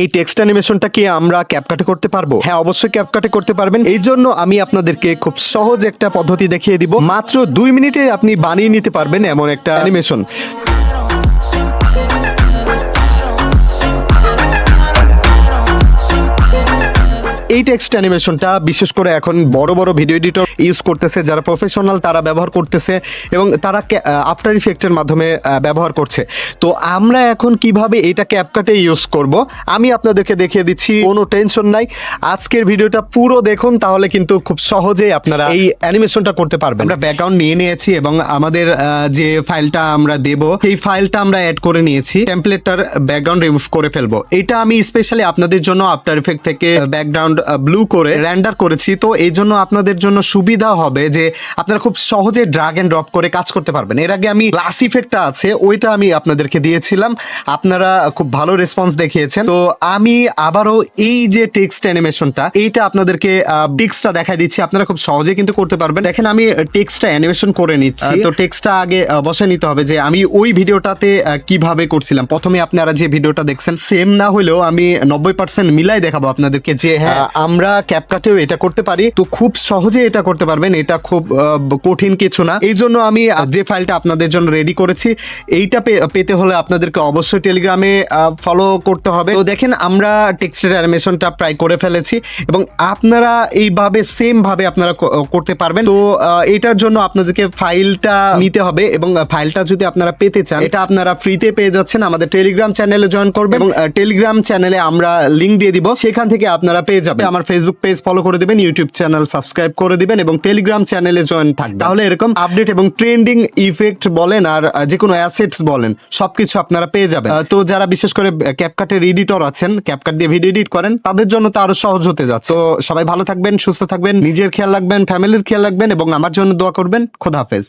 এই টেক্সট অ্যানিমেশনটা কি আমরা ক্যাপকাটে করতে পারব? হ্যাঁ অবশ্যই ক্যাপকাটে করতে পারবেন। এই জন্য আমি আপনাদেরকে খুব সহজ একটা পদ্ধতি দেখিয়ে দিব। মাত্র দুই মিনিটে আপনি বানিয়ে নিতে পারবেন এমন একটা অ্যানিমেশন এই টেক্সট অ্যানিমেশনটা বিশেষ করে এখন বড় বড় ভিডিও এডিটর ইউজ করতেছে যারা প্রফেশনাল তারা ব্যবহার করতেছে এবং তারা আফটার ইফেক্টের মাধ্যমে ব্যবহার করছে। তো আমরা এখন কীভাবে এটা ক্যাপকাটে ইউজ করব আমি আপনাদেরকে দেখিয়ে দিচ্ছি কোনো টেনশন নাই। আজকের ভিডিওটা পুরো দেখুন তাহলে কিন্তু খুব সহজেই আপনারা এই অ্যানিমেশনটা করতে পারবেন। আমরা ব্যাকগ্রাউন্ড নিয়ে নিয়েছি এবং আমাদের যে ফাইলটা আমরা দেব সেই ফাইলটা আমরা অ্যাড করে নিয়েছি। টেমপ্লেটটার ব্যাকগ্রাউন্ড রিমুভ করে ফেলব। এটা আমি স্পেশালি আপনাদের জন্য আফটার ইফেক্ট থেকে ব্যাকগ্রাউন্ড ব্লু করে র্যান্ডার করেছি তো এই জন্য আপনাদের জন্য সুবিধা হবে যে আপনারা খুব সহজে ড্রাগ এন্ড ড্রপ করে কাজ করতে পারবেন। এর আগে আমি গ্লাস ইফেক্টটা আছে ওইটা আমি আপনাদেরকে দিয়েছিলাম। আপনারা খুব ভালো রেসপন্স দেখিয়েছেন। তো আমি আবারও এই যে টেক্সট অ্যানিমেশনটা এইটা আপনাদেরকে টেক্সটটা দেখাই দিচ্ছি। আপনারা খুব সহজে কিন্তু করতে পারবেন। দেখেন আমি টেক্সটটা অ্যানিমেশন করে নিচ্ছি। তো টেক্সটটা আগে বসায় নিতে হবে যে আমি ওই ভিডিওটাতে কীভাবে করছিলাম। প্রথমে আপনারা যে ভিডিওটা দেখছেন সেম না হলেও আমি নব্বই পার্সেন্ট মিলাই দেখাবো আপনাদেরকে যে হ্যাঁ আমরা ক্যাপকাটেও এটা করতে পারি। তো খুব সহজে এটা করতে পারবেন। এটা খুব কঠিন কিছু না। এই জন্য আমি যে ফাইলটা আপনাদের জন্য রেডি করেছি, এইটা পেতে হলে আপনাদেরকে অবশ্যই টেলিগ্রামে ফলো করতে হবে। তো দেখেন, আমরা টেক্সটের অ্যানিমেশনটা প্রায় করে ফেলেছি এবং আপনারা এইভাবে সেম ভাবে আপনারা করতে পারবেন। তো এটার জন্য আপনাদেরকে ফাইলটা নিতে হবে এবং ফাইলটা যদি আপনারা পেতে চান, এটা আপনারা ফ্রিতে পেয়ে যাচ্ছেন। আমাদের টেলিগ্রাম চ্যানেলে জয়েন করবেন এবং টেলিগ্রাম চ্যানেলে আমরা লিঙ্ক দিয়ে দিব। সেখান থেকে আপনারা পেয়ে যাবেন। আমার ফেসবুক পেজ ফলো করে দিবেন ইউটিউব চ্যানেল সাবস্ক্রাইব করে দিবেন এবং টেলিগ্রাম চ্যানেলে জয়েন থাকবেন। তাহলে এরকম আপডেট এবং ট্রেন্ডিং ইফেক্ট বলেন আর যে কোনো অ্যাসেটস বলেন সবকিছু আপনারা পেয়ে যাবেন। তো যারা বিশেষ করে ক্যাপকাটের এডিটর আছেন ক্যাপকাট দিয়ে ভিডিও এডিট করেন তাদের জন্য তো আরও সহজ হতে যাচ্ছে। তো সবাই ভালো থাকবেন সুস্থ থাকবেন নিজের খেয়াল রাখবেন ফ্যামিলির খেয়াল রাখবেন এবং আমার জন্য দোয়া করবেন। খোদা হাফেজ।